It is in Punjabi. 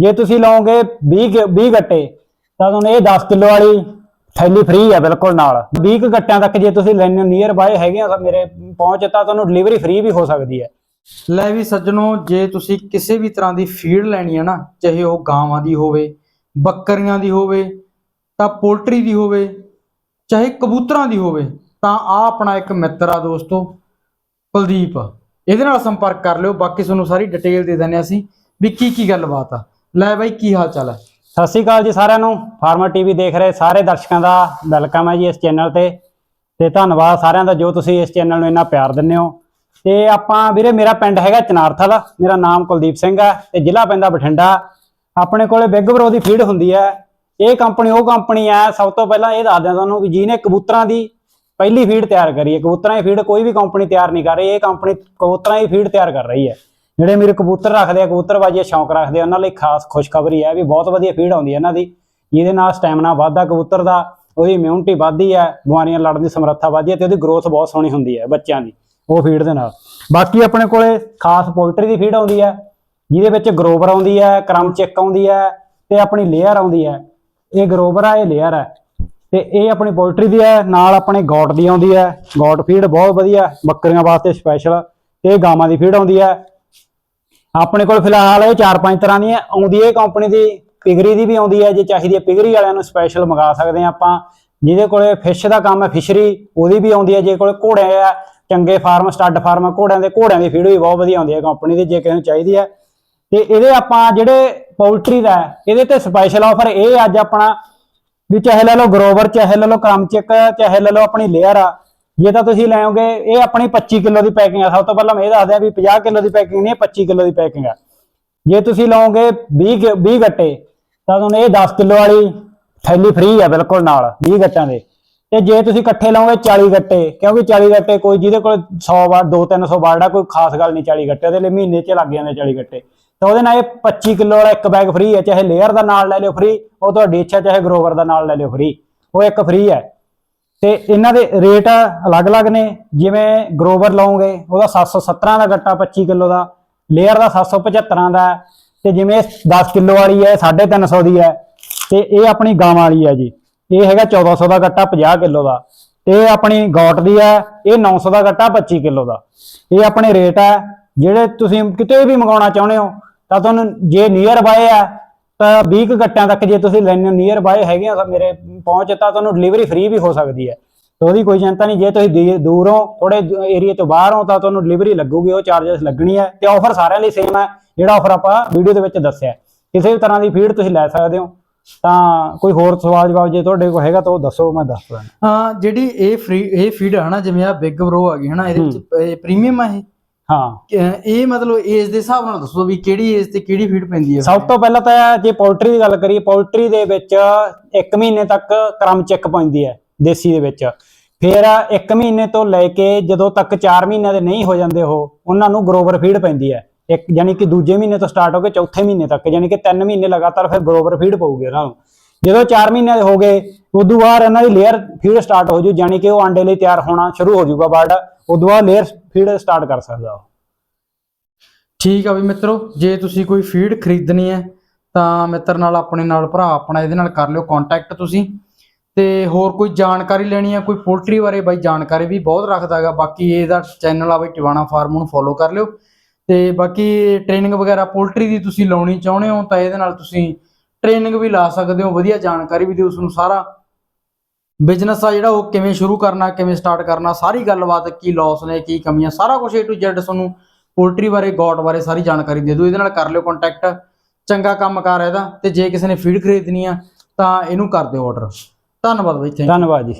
ਜੇ ਤੁਸੀਂ ਲਓਗੇ 20 ਗ- 20 ਗੱਟੇ, ਤਾਂ ਤੁਹਾਨੂੰ ਇਹ 10 ਕਿਲੋ ਵਾਲੀ ਥੈਲੀ ਫ੍ਰੀ ਹੈ ਬਿਲਕੁਲ ਨਾਲ। 20 ਗੱਟਿਆਂ ਤੱਕ ਜੇ ਤੁਸੀਂ ਲੈਣੇ ਨੀਅਰ ਬਾਏ ਹੈਗੇ ਆ ਮੇਰੇ ਪਹੁੰਚ, ਤਾਂ ਤੁਹਾਨੂੰ ਡਿਲੀਵਰੀ ਫ੍ਰੀ ਵੀ ਹੋ ਸਕਦੀ ਹੈ। ਲੈ ਵੀ ਸੱਜਣੋ, ਜੇ ਤੁਸੀਂ ਕਿਸੇ ਵੀ ਤਰ੍ਹਾਂ ਦੀ ਫੀਡ ਲੈਣੀ ਹੈ ਨਾ, ਚਾਹੇ ਉਹ ਗਾਵਾਂ ਦੀ ਹੋਵੇ, ਬੱਕਰੀਆਂ ਦੀ ਹੋਵੇ, ਤਾਂ ਪੋਲਟਰੀ ਦੀ ਹੋਵੇ, ਚਾਹੇ ਕਬੂਤਰਾਂ ਦੀ ਹੋਵੇ, ਤਾਂ ਆ ਆਪਣਾ ਇੱਕ ਮਿੱਤਰ ਆ ਦੋਸਤੋ, ਕੁਲਦੀਪ। ਇਹਦੇ ਨਾਲ ਸੰਪਰਕ ਕਰ ਲਿਓ, ਬਾਕੀ ਤੁਹਾਨੂੰ ਸਾਰੀ ਡਿਟੇਲ ਦੇ ਦਿੰਦੇ ਹਾਂ ਅਸੀਂ ਵੀ ਕੀ ਕੀ ਗੱਲਬਾਤ ਆ। ਲੈ ਬਾਈ, ਕੀ ਹਾਲ ਚਾਲ ਹੈ? ਸਤਿ ਸ਼੍ਰੀ ਅਕਾਲ ਜੀ ਸਾਰਿਆਂ ਨੂੰ। ਫਾਰਮਰ ਟੀਵੀ ਦੇਖ ਰਹੇ ਸਾਰੇ ਦਰਸ਼ਕਾਂ ਦਾ ਵੈਲਕਮ ਹੈ ਜੀ ਇਸ ਚੈਨਲ ਤੇ। ਤੇ ਧੰਨਵਾਦ ਸਾਰਿਆਂ ਦਾ ਜੋ ਤੁਸੀਂ ਇਸ ਚੈਨਲ ਨੂੰ ਇੰਨਾ ਪਿਆਰ ਦਿੰਦੇ ਹੋ। ਤੇ ਆਪਾਂ ਵੀਰੇ, ਮੇਰਾ ਪਿੰਡ ਹੈਗਾ ਚਨਾਰਥਲ ਮੇਰਾ ਨਾਮ ਕੁਲਦੀਪ ਸਿੰਘ ਹੈ ਤੇ ਜ਼ਿਲ੍ਹਾ ਪੈਂਦਾ ਬਠਿੰਡਾ। ਆਪਣੇ ਕੋਲੇ ਬਿੱਗ ਬਰੋ ਦੀ ਫੀਡ ਹੁੰਦੀ ਹੈ। ਇਹ ਕੰਪਨੀ, ਉਹ ਕੰਪਨੀ ਹੈ, ਸਭ ਤੋਂ ਪਹਿਲਾਂ ਇਹ ਦੱਸ ਦਿਆਂ ਤੁਹਾਨੂੰ ਵੀ ਜਿਹਨੇ ਕਬੂਤਰਾਂ ਦੀ ਪਹਿਲੀ ਫੀਡ ਤਿਆਰ ਕਰੀ ਹੈ। ਕਬੂਤਰਾਂ ਦੀ ਫੀਡ ਕੋਈ ਵੀ ਕੰਪਨੀ ਤਿਆਰ ਨਹੀਂ ਕਰ ਰਹੀ। ਇਹ ਕੰਪਨੀ ਕਬੂਤਰਾਂ ਦੀ ਫੀਡ ਤਿਆਰ ਕਰ ਰਹੀ ਹੈ। ਜਿਹੜੇ ਮੇਰੇ ਕਬੂਤਰ ਰੱਖਦੇ ਆ ਕਬੂਤਰਬਾਜੀ ਦਾ ਸ਼ੌਂਕ ਰੱਖਦੇ ਆ, ਉਹਨਾਂ ਲਈ ਖਾਸ ਖੁਸ਼ਖਬਰੀ ਹੈ ਵੀ ਬਹੁਤ ਵਧੀਆ ਫੀਡ ਆਉਂਦੀ ਹੈ ਇਹਨਾਂ ਦੀ। ਜਿਹਦੇ ਨਾਲ ਸਟੈਮਿਨਾ ਵੱਧਦਾ, ਕਬੂਤਰ ਦਾ ਉਹਦੀ ਇਮਿਊਨਿਟੀ ਵੱਧਦੀ ਹੈ ਬਿਮਾਰੀਆਂ ਲੜਨ ਦੀ ਸਮਰੱਥਾ ਵੱਧਦੀ ਹੈ ਤੇ ਉਹਦੀ ਗਰੋਥ ਬਹੁਤ ਸੋਹਣੀ ਹੁੰਦੀ ਹੈ ਬੱਚਿਆਂ ਦੀ, ਉਹ ਫੀਡ ਦੇ ਨਾਲ। ਬਾਕੀ ਆਪਣੇ ਕੋਲੇ ਖਾਸ ਪੋਲਟਰੀ ਦੀ ਫੀਡ ਆਉਂਦੀ ਹੈ ਜਿਹਦੇ ਵਿੱਚ ਗਰੋਵਰ ਆਉਂਦੀ ਹੈ ਕਰਮ ਚੈੱਕ ਆਉਂਦੀ ਹੈ ਤੇ ਆਪਣੀ ਲੇਅਰ ਆਉਂਦੀ ਹੈ ਇਹ ਗਰੋਵਰ ਆ, ਇਹ ਲੇਅਰ ਹੈ ਤੇ ਇਹ ਆਪਣੀ ਪੋਲਟਰੀ ਦੀ ਹੈ ਨਾਲ ਆਪਣੇ ਗੋਟ ਦੀ ਆਉਂਦੀ ਹੈ ਗੋਟ ਫੀਡ ਬਹੁਤ ਵਧੀਆ, ਬੱਕਰੀਆਂ ਵਾਸਤੇ ਸਪੈਸ਼ਲ ਤੇ ਇਹ ਗਾਵਾਂ ਦੀ ਫੀਡ ਆਉਂਦੀ ਹੈ ਆਪਣੇ ਕੋਲ ਫਿਲਹਾਲ ਇਹ ਚਾਰ ਪੰਜ ਤਰ੍ਹਾਂ ਦੀਆਂ ਆਉਂਦੀ ਹੈ। ਕੰਪਨੀ ਦੀ ਪਿਗਰੀ ਦੀ ਵੀ ਆਉਂਦੀ ਹੈ। ਜੇ ਚਾਹੀਦੀ ਹੈ ਪਿਗਰੀ ਵਾਲਿਆਂ ਨੂੰ ਸਪੈਸ਼ਲ ਮੰਗਾ ਸਕਦੇ ਆ ਆਪਾਂ। ਜਿਹਦੇ ਕੋਲੇ ਫਿਸ਼ ਦਾ ਕੰਮ ਹੈ ਫਿਸ਼ਰੀ ਉਹਦੀ ਵੀ ਆਉਂਦੀ ਹੈ। ਜੇ ਕੋਲੇ ਘੋੜੇ ਆ ਚੰਗੇ ਫਾਰਮ ਸਟੱਡ ਫਾਰਮ ਘੋੜਿਆਂ ਦੇ, ਘੋੜਿਆਂ ਦੀ ਫੀਡ ਵੀ ਬਹੁਤ ਵਧੀਆ ਆਉਂਦੀ ਹੈ ਕੰਪਨੀ ਦੀ, ਜੇ ਕਿਸੇ ਨੂੰ ਚਾਹੀਦੀ ਹੈ। ਤੇ ਇਹਦੇ ਆਪਾਂ ਜਿਹੜੇ ਪੋਲਟਰੀ ਦਾ ਇਹਦੇ ਤੇ ਸਪੈਸ਼ਲ ਆਫਰ ਇਹ ਅੱਜ ਆਪਣਾ ਵੀ ਚਾਹੇ ਲੈ ਲਓ ਗਰੋਵਰ ਚਾਹੇ ਲੈ ਲਓ ਕ੍ਰਮਚਿਕ ਚਾਹੇ ਲੈ ਲਓ ਆਪਣੀ ਲੇਅਰ ਆ। ਜੇ ਤਾਂ ਤੁਸੀਂ ਲੈਓਗੇ, ਇਹ ਆਪਣੀ 25 ਕਿਲੋ ਦੀ ਪੈਕਿੰਗ ਆ। ਸਭ ਤੋਂ ਪਹਿਲਾਂ ਮੈਂ ਇਹ ਦੱਸਦਿਆਂ ਵੀ 50 ਕਿਲੋ ਦੀ ਪੈਕਿੰਗ ਨਹੀਂ, ਇਹ 25 ਕਿਲੋ ਦੀ ਪੈਕਿੰਗ ਆ। ਜੇ ਤੁਸੀਂ ਲਓਗੇ 20 ਗ- 20 ਗੱਟੇ, ਤਾਂ ਤੁਹਾਨੂੰ ਇਹ 10 ਕਿਲੋ ਵਾਲੀ ਥੈਲੀ ਫ੍ਰੀ ਆ ਬਿਲਕੁਲ ਨਾਲ 20 ਗੱਟਾਂ ਦੇ। ਤੇ ਜੇ ਤੁਸੀਂ ਇਕੱਠੇ ਲਓਗੇ 40 ਗੱਟੇ, ਕਿਉਂਕਿ 40 ਗੱਟੇ ਕੋਈ ਜਿਹਦੇ ਕੋਲ 100 ਵਾਰ 2-300 ਵਾਰ ਦਾ ਕੋਈ ਖਾਸ ਗੱਲ ਨਹੀਂ 40 ਗੱਟੇ, ਉਹਦੇ ਲਈ ਮਹੀਨੇ 'ਚ ਲੱਗ ਜਾਂਦੇ 40 ਗੱਟੇ। ਤਾਂ ਉਹਦੇ ਨਾਲ ਇਹ 25 ਕਿਲੋ ਵਾਲਾ ਇੱਕ ਬੈਗ ਫ੍ਰੀ ਹੈ ਚਾਹੇ ਲੇਅਰ ਦਾ ਨਾਲ ਲੈ ਲਿਓ ਫ੍ਰੀ ਉਹ ਤੁਹਾਡੀ ਇੱਛਾ, ਚਾਹੇ ਗਰੋਵਰ ਦਾ ਨਾਲ ਲੈ ਲਿਓ ਫ੍ਰੀ ਉਹ ਇੱਕ ਫ੍ਰੀ ਹੈ ਤੇ ਇਹਨਾਂ ਦੇ ਰੇਟ ਅਲੱਗ-ਅਲੱਗ ਨੇ ਜਿਵੇਂ ਗਰੋਵਰ ਲਓਗੇ ਉਹਦਾ 717 ਦਾ ਗੱਟਾ 25 ਕਿਲੋ ਦਾ ਲੇਅਰ ਦਾ 775 ਦਾ ਹੈ, ਤੇ ਜਿਵੇਂ ਇਹ 10 ਕਿਲੋ ਵਾਲੀ ਹੈ 350 ਦੀ ਹੈ ਤੇ ਇਹ ਆਪਣੀ ਗਾਵਾਂ ਵਾਲੀ ਹੈ ਜੀ। ਇਹ ਹੈਗਾ 1400 ਦਾ ਗੱਟਾ 50 ਕਿਲੋ ਦਾ। ਤੇ ਇਹ ਆਪਣੀ ਗੌਟ ਦੀ ਹੈ ਇਹ 900 ਦਾ ਗੱਟਾ 25 ਕਿਲੋ ਦਾ। ਇਹ ਆਪਣੇ ਰੇਟ ਹੈ ਜਿਹੜੇ ਤੁਸੀਂ ਕਿਤੇ ਵੀ ਮੰਗਾਉਣਾ ਚਾਹੁੰਦੇ ਹੋ ਤਾਂ ਤੁਹਾਨੂੰ ਜੇ ਨੀਅਰ ਬਾਏ ਹੈ ਤਾਂ 20 ਕੁ ਗੱਟਿਆਂ ਤੱਕ ਜੇ ਤੁਸੀਂ ਲੈਣੇ ਨੀਅਰ ਬਾਏ ਹੈਗੇ ਆ ਮੇਰੇ ਪਹੁੰਚ ਤਾਂ ਤੁਹਾਨੂੰ ਡਿਲੀਵਰੀ ਫ੍ਰੀ ਵੀ ਹੋ ਸਕਦੀ ਹੈ। ਤੇ ਉਹਦੀ ਕੋਈ ਚਿੰਤਾ ਨਹੀਂ ਜੇ ਤੁਸੀਂ ਦੂਰ ਹੋ ਥੋੜੇ ਏਰੀਆ ਤੋਂ ਬਾਹਰ ਹੋ ਤਾਂ ਤੁਹਾਨੂੰ ਡਿਲੀਵਰੀ ਲੱਗੂਗੀ ਉਹ ਚਾਰजेस ਲੱਗਣੀ ਹੈ। ਤੇ ਆਫਰ ਸਾਰਿਆਂ ਲਈ ਸੇਮ ਹੈ ਜਿਹੜਾ ਆਫਰ ਆਪਾਂ ਵੀਡੀਓ ਦੇ ਵਿੱਚ ਦੱਸਿਆ। ਹੈ। ਕਿਸੇ ਵੀ ਤਰ੍ਹਾਂ ਦੀ ਫੀਡ ਤੁਸੀਂ ਲੈ ਸਕਦੇ ਹੋ। ਤਾਂ ਕੋਈ ਹੋਰ ਸਵਾਲ ਜਵਾਬ ਜੇ ਤੁਹਾਡੇ ਕੋਲ ਹੈਗਾ ਤਾਂ ਉਹ ਦੱਸੋ ਮੈਂ ਦੱਸ ਦਾਂ ਹਾਂ ਜਿਹੜੀ ਇਹ ਫ੍ਰੀ ਇਹ ਫੀਡ ਹੈ ਨਾ ਜਿਵੇਂ ਆ ਬਿਗ ਬਰੋ ਆ ਗਈ ਹੈ ਨਾ ਇਹਦੇ ਵਿੱਚ ਪ੍ਰੀਮੀਅਮ ਆ ਇਹ? ਹਾਂ। ਅਹ ਇਹ ਮਤਲਬ ਏਜ ਦੇ ਹਿਸਾਬ ਨਾਲ ਦੱਸੋ ਵੀ ਕਿਹੜੀ ਏਜ ਤੇ ਕਿਹੜੀ ਫੀਡ ਪੈਂਦੀ ਹੈ ਸਭ ਤੋਂ ਪਹਿਲਾਂ ਤਾਂ ਜੇ ਪੋਲਟਰੀ ਦੀ ਗੱਲ ਕਰੀਏ ਪੋਲਟਰੀ ਦੇ ਵਿੱਚ 1 ਮਹੀਨੇ ਤੱਕ ਕਰਮ ਚੈੱਕ ਪੈਂਦੀ ਹੈ ਦੇਸੀ ਦੇ ਵਿੱਚ। ਫਿਰ 1 ਮਹੀਨੇ ਤੋਂ ਲੈ ਕੇ ਜਦੋਂ ਤੱਕ 4 ਮਹੀਨਿਆਂ ਦੇ ਨਹੀਂ ਹੋ ਜਾਂਦੇ ਉਹ ਉਹਨਾਂ ਨੂੰ ਗਰੋਵਰ ਫੀਡ ਪੈਂਦੀ ਹੈ। ਇੱਕ ਯਾਨੀ ਕਿ ਦੂਜੇ ਮਹੀਨੇ ਤੋਂ ਸਟਾਰਟ ਹੋ ਕੇ ਚੌਥੇ ਮਹੀਨੇ ਤੱਕ ਯਾਨੀ ਕਿ 3 ਮਹੀਨੇ ਲਗਾਤਾਰ ਫਿਰ ਗਰੋਵਰ ਫੀਡ ਪਊਗੀ ਉਹਨਾਂ ਨੂੰ। ਜਦੋਂ 4 ਮਹੀਨੇ ਦੇ ਹੋ ਗਏ ਉਦੋਂ ਬਾਅਦ ਇਹਨਾਂ ਦੀ ਲੇਅਰ ਫੀਡ ਸਟਾਰਟ ਹੋ ਜੂ ਯਾਨੀ ਕਿ ਉਹ ਆਂਡੇ ਲਈ ਤਿਆਰ ਹੋਣਾ ਸ਼ੁਰੂ ਹੋ ਜਾਊਗਾ ਬਰਡ ਉਦੋਂ ਬਾਅਦ ਲੇਅਰ ਫੀਡ ਸਟਾਰਟ ਕਰ ਸਕਦਾ ਉਹ। ਠੀਕ ਆ ਵੀ ਮਿੱਤਰੋ, ਜੇ ਤੁਸੀਂ ਕੋਈ ਫੀਡ ਖਰੀਦਣੀ ਹੈ, ਤਾਂ ਮਿੱਤਰ ਨਾਲ ਆਪਣੇ ਨਾਲ, ਭਰਾ ਆਪਣਾ ਇਹਦੇ ਨਾਲ ਕਰ ਲਿਓ ਕੰਟੈਕਟ ਤੁਸੀਂ। ਤੇ ਹੋਰ ਕੋਈ ਜਾਣਕਾਰੀ ਲੈਣੀ ਹੈ ਕੋਈ ਪੋਲਟਰੀ ਬਾਰੇ ਬਾਈ ਜਾਣਕਾਰੀ ਵੀ ਬਹੁਤ ਰੱਖਦਾ ਹੈਗਾ। ਬਾਕੀ ਇਹਦਾ ਚੈਨਲ ਆ ਬਈ ਟਿਵਾਣਾ ਫਾਰਮ ਨੂੰ ਫੋਲੋ ਕਰ ਲਿਓ। ਤੇ ਬਾਕੀ ਟ੍ਰੇਨਿੰਗ ਵਗੈਰਾ ਪੋਲਟਰੀ ਦੀ ਤੁਸੀਂ ਲਾਉਣੀ ਚਾਹੁੰਦੇ ਹੋ, ਤਾਂ ਇਹਦੇ ਨਾਲ ਤੁਸੀਂ ਟ੍ਰੇਨਿੰਗ ਵੀ ਲਾ ਸਕਦੇ ਹੋ, ਵਧੀਆ ਜਾਣਕਾਰੀ ਵੀ ਦਿਓ ਉਸ ਨੂੰ ਸਾਰਾ। ਬਿਜ਼ਨਸ ਆ ਜਿਹੜਾ ਉਹ ਕਿਵੇਂ ਸ਼ੁਰੂ ਕਰਨਾ, ਕਿਵੇਂ ਸਟਾਰਟ ਕਰਨਾ, ਸਾਰੀ ਗੱਲਬਾਤ, ਕੀ ਲਾਸ ਨੇ, ਕੀ ਕਮੀਆਂ, ਸਾਰਾ ਕੁਝ A to Z ਤੁਹਾਨੂੰ ਪੋਲਟਰੀ ਬਾਰੇ, ਗੌਟ ਬਾਰੇ ਸਾਰੀ ਜਾਣਕਾਰੀ ਦੇ ਦਿਓ। ਇਹਦੇ ਨਾਲ ਕਰ ਲਿਓ ਕੰਟੈਕਟ ਚੰਗਾ ਕੰਮ ਕਰ ਇਹਦਾ, ਤੇ ਜੇ ਕਿਸੇ ਨੇ ਫੀਡ ਖਰੀਦਣੀ ਆ, ਤਾਂ ਇਹਨੂੰ ਕਰ ਦਿਓ ਆਰਡਰ ਧੰਨਵਾਦ ਬਾਈ ਥੈਂਕ ਧੰਨਵਾਦ ਜੀ।